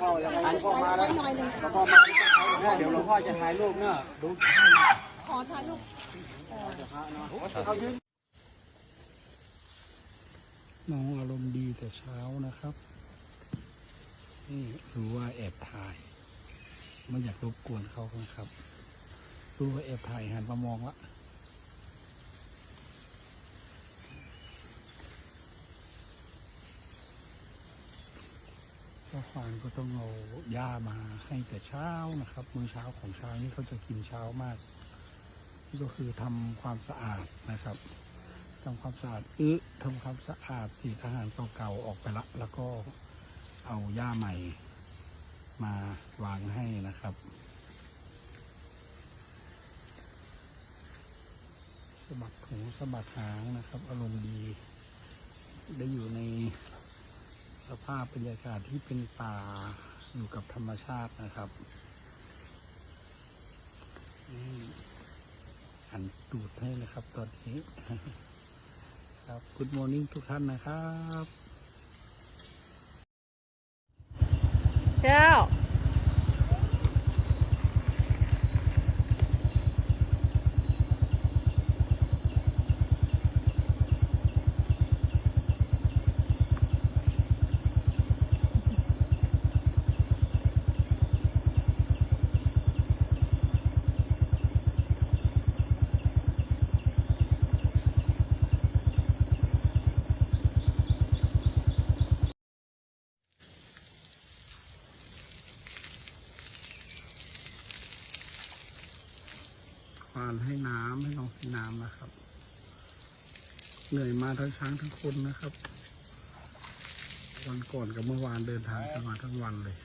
พ่อยังไงพ่อมาแล้วพ่อมาเดี๋ยวหลวงพ่อจะถ่ายรูปเนอะดูขอถ่ายรูปน้องอารมณ์ดีแต่เช้านะครับ นี่รู้ว่าแอบถ่ายไม่อยากรบกวนเขานะครับ รู้ว่าแอบถ่ายหันมามองละ ก็ฟางก็ต้องเอาหญ้ามาให้แต่เช้านะครับมื้อเช้าของเช้านี่เขาจะกินเช้ามากนี่ก็คือทำความสะอาดนะครับทำความสะอาดอึทำความสะอาดสีอาหารเก่าๆออกไปละแล้วก็เอาหญ้าใหม่มาวางให้นะครับสะบัดหูสะบัดหางนะครับ อารมณ์ดี ได้อยู่ใน ภาพบรรยากาศที่เป็นป่าอยู่กับธรรมชาตินะครับนี่หันตูดให้นะครับตอนนี้ครับ굿มอร์นิ่งทุกท่านนะครับ แก้ว ควานให้น้ำให้น้องกินน้ำนะครับ เหนื่อยมาทั้งช้างทั้งคนนะครับ วันก่อนกับเมื่อวานเดินทางกันมาทั้งวันเลย